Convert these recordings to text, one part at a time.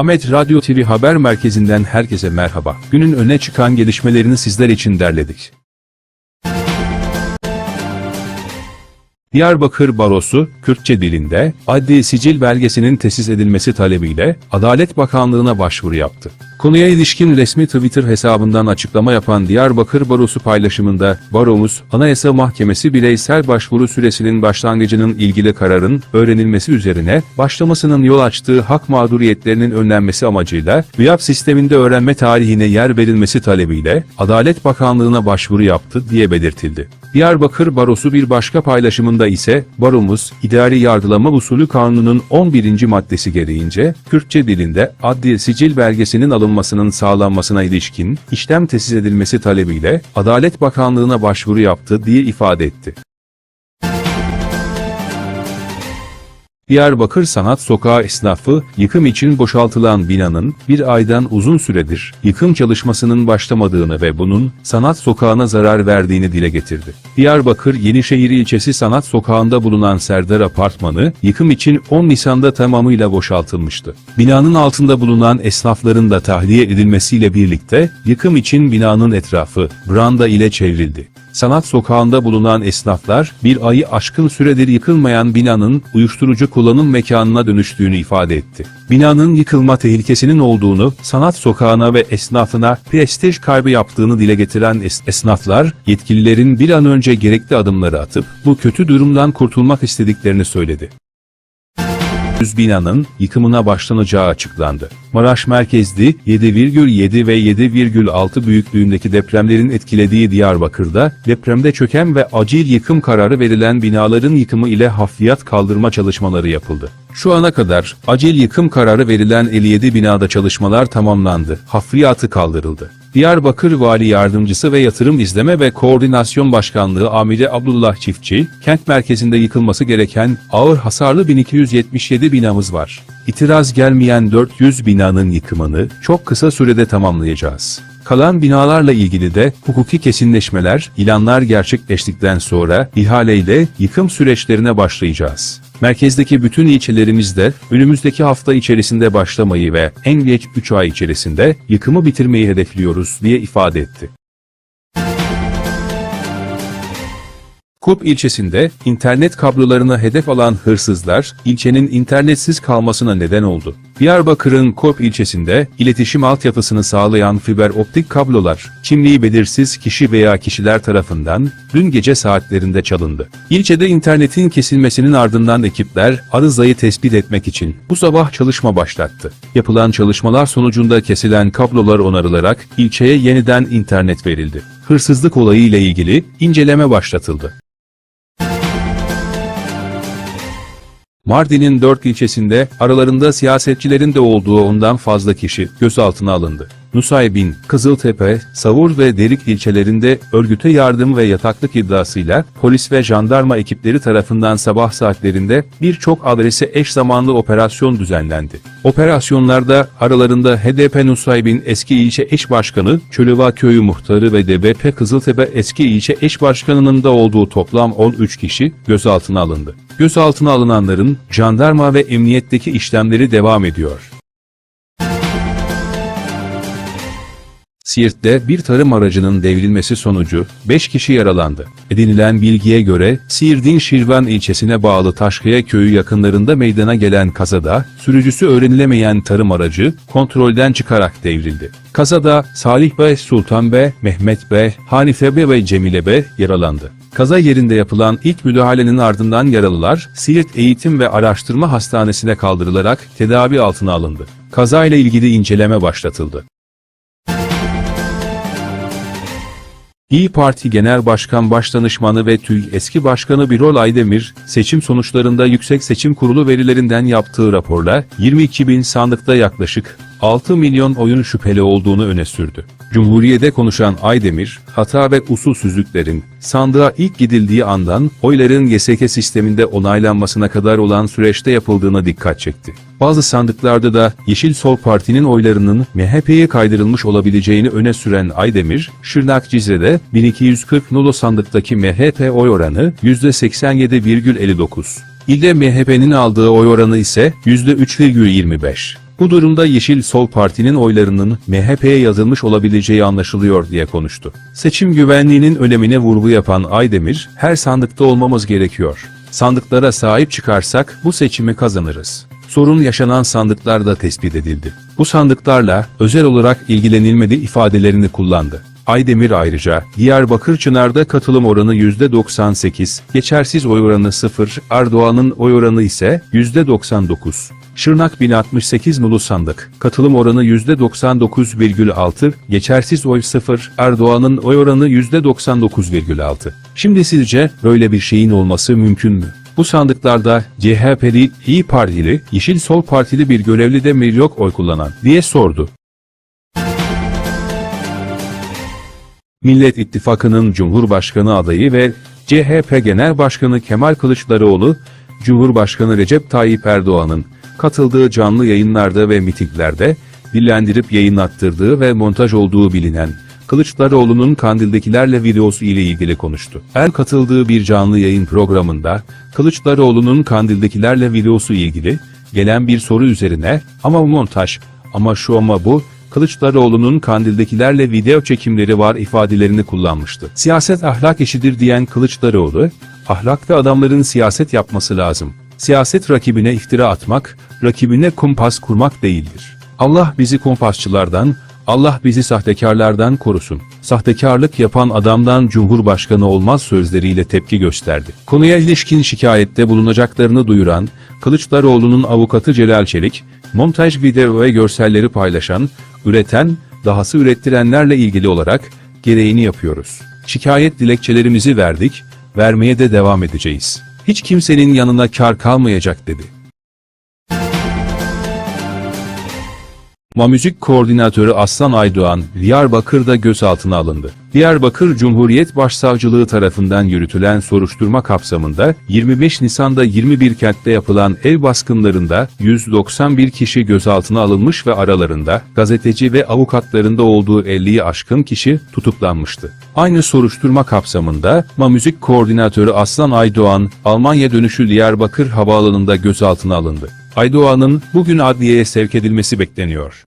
Ahmet Radyo TV Haber Merkezi'nden herkese merhaba. Günün öne çıkan gelişmelerini sizler için derledik. Diyarbakır Barosu, Kürtçe dilinde, adli sicil belgesinin tesis edilmesi talebiyle Adalet Bakanlığı'na başvuru yaptı. Konuya ilişkin resmi Twitter hesabından açıklama yapan Diyarbakır Barosu paylaşımında, Baromuz, Anayasa Mahkemesi bireysel başvuru süresinin başlangıcının ilgili kararın öğrenilmesi üzerine, başlamasının yol açtığı hak mağduriyetlerinin önlenmesi amacıyla, VIAP sisteminde öğrenme tarihine yer verilmesi talebiyle, Adalet Bakanlığı'na başvuru yaptı diye belirtildi. Diyarbakır Barosu bir başka paylaşımında ise, Baromuz, İdari Yargılama Usulü Kanunu'nun 11. maddesi gereğince, Kürtçe dilinde adli sicil belgesinin alınmasının sağlanmasına ilişkin işlem tesis edilmesi talebiyle Adalet Bakanlığı'na başvuru yaptı diye ifade etti. Diyarbakır Sanat Sokağı esnafı, yıkım için boşaltılan binanın bir aydan uzun süredir yıkım çalışmasının başlamadığını ve bunun Sanat Sokağı'na zarar verdiğini dile getirdi. Diyarbakır Yenişehir ilçesi Sanat Sokağı'nda bulunan Serdar Apartmanı, yıkım için 10 Nisan'da tamamıyla boşaltılmıştı. Binanın altında bulunan esnafların da tahliye edilmesiyle birlikte, yıkım için binanın etrafı, branda ile çevrildi. Sanat sokağında bulunan esnaflar, bir ayı aşkın süredir yıkılmayan binanın uyuşturucu kullanım mekanına dönüştüğünü ifade etti. Binanın yıkılma tehlikesinin olduğunu, sanat sokağına ve esnafına prestij kaybı yaptığını dile getiren es- esnaflar, yetkililerin bir an önce gerekli adımları atıp, bu kötü durumdan kurtulmak istediklerini söyledi. Düz binanın yıkımına başlanacağı açıklandı. Maraş merkezli 7,7 ve 7,6 büyüklüğündeki depremlerin etkilediği Diyarbakır'da depremde çöken ve acil yıkım kararı verilen binaların yıkımı ile hafriyat kaldırma çalışmaları yapıldı. Şu ana kadar acil yıkım kararı verilen 57 binada çalışmalar tamamlandı. Hafriyatı kaldırıldı. Diyarbakır Vali Yardımcısı ve Yatırım İzleme ve Koordinasyon Başkanlığı Amiri Abdullah Çiftçi, kent merkezinde yıkılması gereken ağır hasarlı 1277 binamız var. İtiraz gelmeyen 400 binanın yıkımını çok kısa sürede tamamlayacağız. Kalan binalarla ilgili de hukuki kesinleşmeler, ilanlar gerçekleştikten sonra ihaleyle yıkım süreçlerine başlayacağız. Merkezdeki bütün ilçelerimizde önümüzdeki hafta içerisinde başlamayı ve en geç 3 ay içerisinde yıkımı bitirmeyi hedefliyoruz diye ifade etti. Kup ilçesinde internet kablolarına hedef alan hırsızlar ilçenin internetsiz kalmasına neden oldu. Diyarbakır'ın Kup ilçesinde iletişim altyapısını sağlayan fiber optik kablolar kimliği belirsiz kişi veya kişiler tarafından dün gece saatlerinde çalındı. İlçede internetin kesilmesinin ardından ekipler arızayı tespit etmek için bu sabah çalışma başlattı. Yapılan çalışmalar sonucunda kesilen kablolar onarılarak ilçeye yeniden internet verildi. Hırsızlık olayı ile ilgili inceleme başlatıldı. Mardin'in dört ilçesinde aralarında siyasetçilerin de olduğu ondan fazla kişi gözaltına alındı. Nusaybin, Kızıltepe, Savur ve Derik ilçelerinde örgüte yardım ve yataklık iddiasıyla polis ve jandarma ekipleri tarafından sabah saatlerinde birçok adrese eş zamanlı operasyon düzenlendi. Operasyonlarda aralarında HDP Nusaybin eski ilçe eş başkanı, Çölüva köyü muhtarı ve DBP Kızıltepe eski ilçe eş başkanının da olduğu toplam 13 kişi gözaltına alındı. Gözaltına alınanların jandarma ve emniyetteki işlemleri devam ediyor. Siirt'te bir tarım aracının devrilmesi sonucu 5 kişi yaralandı. Edinilen bilgiye göre Siirt'in Şirvan ilçesine bağlı Taşkaya köyü yakınlarında meydana gelen kazada sürücüsü öğrenilemeyen tarım aracı kontrolden çıkarak devrildi. Kazada Salih Bey, Sultan Bey, Mehmet Bey, Hanife Bey ve Cemile Bey yaralandı. Kaza yerinde yapılan ilk müdahalenin ardından yaralılar Siirt Eğitim ve Araştırma Hastanesi'ne kaldırılarak tedavi altına alındı. Kazayla ilgili inceleme başlatıldı. İyi Parti Genel Başkan Başdanışmanı ve TÜİ eski başkanı Birol Aydemir, seçim sonuçlarında Yüksek Seçim Kurulu verilerinden yaptığı raporla 22 bin sandıkta yaklaşık 6 milyon oyun şüpheli olduğunu öne sürdü. Cumhuriyete konuşan Aydemir, hata ve usulsüzlüklerin sandığa ilk gidildiği andan oyların GSK sisteminde onaylanmasına kadar olan süreçte yapıldığına dikkat çekti. Bazı sandıklarda da Yeşil Sol Parti'nin oylarının MHP'ye kaydırılmış olabileceğini öne süren Aydemir, Şırnak Cizre'de 1240 nolu sandıktaki MHP oy oranı %87,59. İlde MHP'nin aldığı oy oranı ise %3,25. Bu durumda Yeşil Sol Parti'nin oylarının MHP'ye yazılmış olabileceği anlaşılıyor diye konuştu. Seçim güvenliğinin önemine vurgu yapan Aydemir, her sandıkta olmamız gerekiyor. Sandıklara sahip çıkarsak bu seçimi kazanırız. Sorun yaşanan sandıklarda tespit edildi. Bu sandıklarla özel olarak ilgilenilmedi ifadelerini kullandı. Aydemir ayrıca, Diyarbakır Çınar'da katılım oranı %98, geçersiz oy oranı 0, Erdoğan'ın oy oranı ise %99. Şırnak 1068 nolu sandık, katılım oranı %99,6, geçersiz oy 0, Erdoğan'ın oy oranı %99,6. Şimdi sizce böyle bir şeyin olması mümkün mü? Bu sandıklarda CHP'li, İyi Partili, Yeşil Sol Partili bir görevli de mi yok oy kullanan diye sordu. Millet İttifakı'nın Cumhurbaşkanı adayı ve CHP Genel Başkanı Kemal Kılıçdaroğlu, Cumhurbaşkanı Recep Tayyip Erdoğan'ın katıldığı canlı yayınlarda ve mitinglerde dillendirip yayınlattırdığı ve montaj olduğu bilinen Kılıçdaroğlu'nun Kandil'dekilerle videosu ile ilgili konuştu. Er katıldığı bir canlı yayın programında Kılıçdaroğlu'nun Kandil'dekilerle videosu ilgili gelen bir soru üzerine ama montaj ama şu ama bu Kılıçdaroğlu'nun Kandil'dekilerle video çekimleri var ifadelerini kullanmıştı. Siyaset ahlak işidir diyen Kılıçdaroğlu, ahlakta adamların siyaset yapması lazım. Siyaset rakibine iftira atmak, rakibine kumpas kurmak değildir. Allah bizi kumpasçılardan, Allah bizi sahtekarlardan korusun. Sahtekarlık yapan adamdan Cumhurbaşkanı olmaz sözleriyle tepki gösterdi. Konuya ilişkin şikayette bulunacaklarını duyuran, Kılıçdaroğlu'nun avukatı Celal Çelik, montaj video ve görselleri paylaşan, üreten, dahası ürettirenlerle ilgili olarak gereğini yapıyoruz. Şikayet dilekçelerimizi verdik, vermeye de devam edeceğiz. Hiç kimsenin yanına kar kalmayacak dedi. Mamüzik Koordinatörü Aslan Aydoğan, Diyarbakır'da gözaltına alındı. Diyarbakır Cumhuriyet Başsavcılığı tarafından yürütülen soruşturma kapsamında 25 Nisan'da 21 kentte yapılan ev baskınlarında 191 kişi gözaltına alınmış ve aralarında gazeteci ve avukatlarında olduğu 50'yi aşkın kişi tutuklanmıştı. Aynı soruşturma kapsamında Mamüzik Koordinatörü Aslan Aydoğan, Almanya dönüşü Diyarbakır Havaalanı'nda gözaltına alındı. Aydoğan'ın bugün adliyeye sevk edilmesi bekleniyor.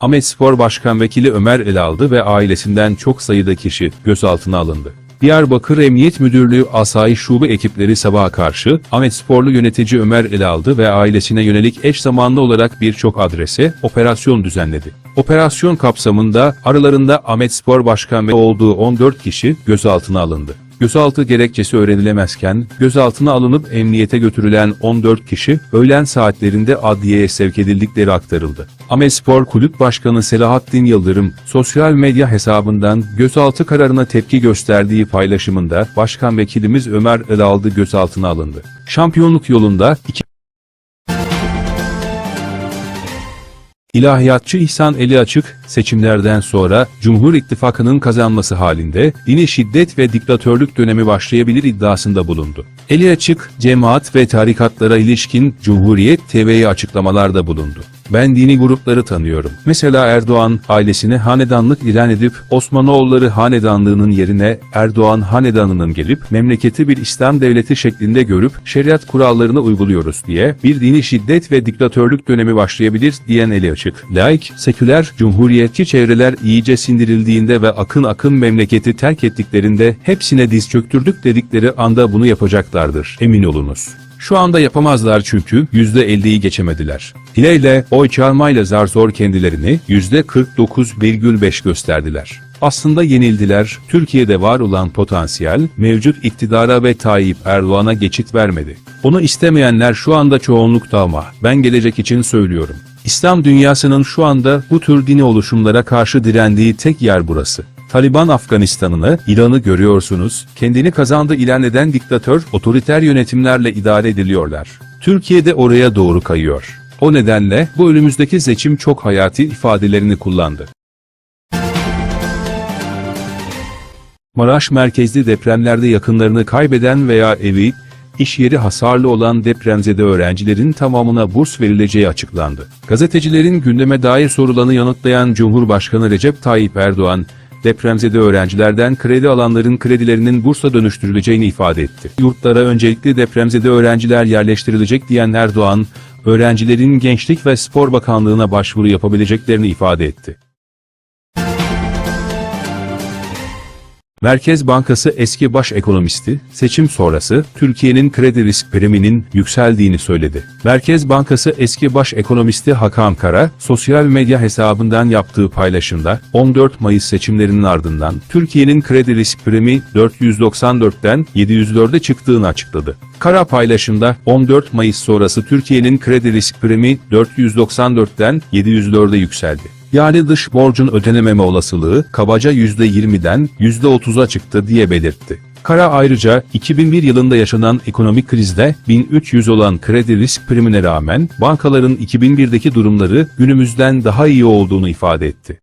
Ahmet Spor Başkan Vekili Ömer Elaldı ve ailesinden çok sayıda kişi gözaltına alındı. Diyarbakır Emniyet Müdürlüğü Asayiş Şube ekipleri sabaha karşı Ahmet Sporlu yönetici Ömer Elaldı ve ailesine yönelik eş zamanlı olarak birçok adrese operasyon düzenledi. Operasyon kapsamında aralarında Ahmet Spor Başkan ve olduğu 14 kişi gözaltına alındı. Gözaltı gerekçesi öğrenilemezken, gözaltına alınıp emniyete götürülen 14 kişi, öğlen saatlerinde adliyeye sevk edildikleri aktarıldı. Amespor Kulüp Başkanı Selahattin Yıldırım, sosyal medya hesabından gözaltı kararına tepki gösterdiği paylaşımında, Başkan Vekilimiz Ömer Elaldı gözaltına alındı. Şampiyonluk yolunda, iki İlahiyatçı İhsan Eli Açık, seçimlerden sonra Cumhur İttifakı'nın kazanması halinde dini şiddet ve diktatörlük dönemi başlayabilir iddiasında bulundu. Eli Açık, cemaat ve tarikatlara ilişkin Cumhuriyet TV'ye açıklamalarda bulundu. Ben dini grupları tanıyorum. Mesela Erdoğan ailesine hanedanlık ilan edip Osmanoğulları hanedanlığının yerine Erdoğan hanedanının gelip memleketi bir İslam devleti şeklinde görüp şeriat kurallarını uyguluyoruz diye bir dini şiddet ve diktatörlük dönemi başlayabilir diyen eli açık. Laik, seküler, cumhuriyetçi çevreler iyice sindirildiğinde ve akın akın memleketi terk ettiklerinde hepsine diz çöktürdük dedikleri anda bunu yapacaklardır. Emin olunuz. Şu anda yapamazlar çünkü %50'yi geçemediler. Hileyle oy çalmayla zar zor kendilerini %49,5 gösterdiler. Aslında yenildiler, Türkiye'de var olan potansiyel, mevcut iktidara ve Tayyip Erdoğan'a geçit vermedi. Onu istemeyenler şu anda çoğunlukta ama ben gelecek için söylüyorum. İslam dünyasının şu anda bu tür dini oluşumlara karşı direndiği tek yer burası. Taliban Afganistan'ını, İran'ı görüyorsunuz, kendini kazandı ilan eden diktatör, otoriter yönetimlerle idare ediliyorlar. Türkiye'de oraya doğru kayıyor. O nedenle bu önümüzdeki seçim çok hayati ifadelerini kullandı. Maraş merkezli depremlerde yakınlarını kaybeden veya evi, iş yeri hasarlı olan depremzede öğrencilerin tamamına burs verileceği açıklandı. Gazetecilerin gündeme dair sorularını yanıtlayan Cumhurbaşkanı Recep Tayyip Erdoğan, depremzede öğrencilerden kredi alanların kredilerinin bursa dönüştürüleceğini ifade etti. Yurtlara öncelikli depremzede öğrenciler yerleştirilecek diyen Erdoğan, öğrencilerin Gençlik ve Spor Bakanlığı'na başvuru yapabileceklerini ifade etti. Merkez Bankası eski baş ekonomisti, seçim sonrası Türkiye'nin kredi risk priminin yükseldiğini söyledi. Merkez Bankası eski baş ekonomisti Hakan Kara, sosyal medya hesabından yaptığı paylaşımda 14 Mayıs seçimlerinin ardından Türkiye'nin kredi risk primi 494'ten 704'e çıktığını açıkladı. Kara paylaşımda 14 Mayıs sonrası Türkiye'nin kredi risk primi 494'ten 704'e yükseldi. Yani dış borcun ödenememe olasılığı kabaca %20'den %30'a çıktı diye belirtti. Kara ayrıca 2001 yılında yaşanan ekonomik krizde 1300 olan kredi risk primine rağmen bankaların 2001'deki durumları günümüzden daha iyi olduğunu ifade etti.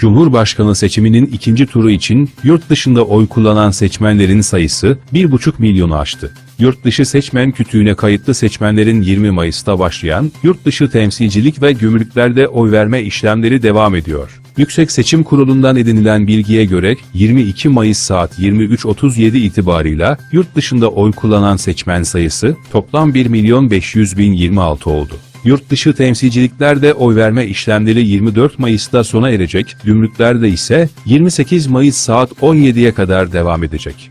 Cumhurbaşkanı seçiminin ikinci turu için yurt dışında oy kullanan seçmenlerin sayısı 1,5 milyonu aştı. Yurt dışı seçmen kütüğüne kayıtlı seçmenlerin 20 Mayıs'ta başlayan yurt dışı temsilcilik ve gümrüklerde oy verme işlemleri devam ediyor. Yüksek Seçim Kurulu'ndan edinilen bilgiye göre 22 Mayıs saat 23.37 itibarıyla yurt dışında oy kullanan seçmen sayısı toplam 1 milyon 500 bin 26 oldu. Yurt dışı temsilciliklerde oy verme işlemleri 24 Mayıs'ta sona erecek, gümrüklerde ise 28 Mayıs saat 17'ye kadar devam edecek.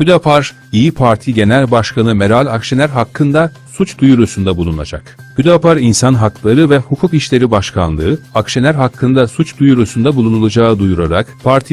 Hüdapar, İyi Parti Genel Başkanı Meral Akşener hakkında suç duyurusunda bulunacak. Hüdapar İnsan Hakları ve Hukuk İşleri Başkanlığı, Akşener hakkında suç duyurusunda bulunulacağı duyurarak, parti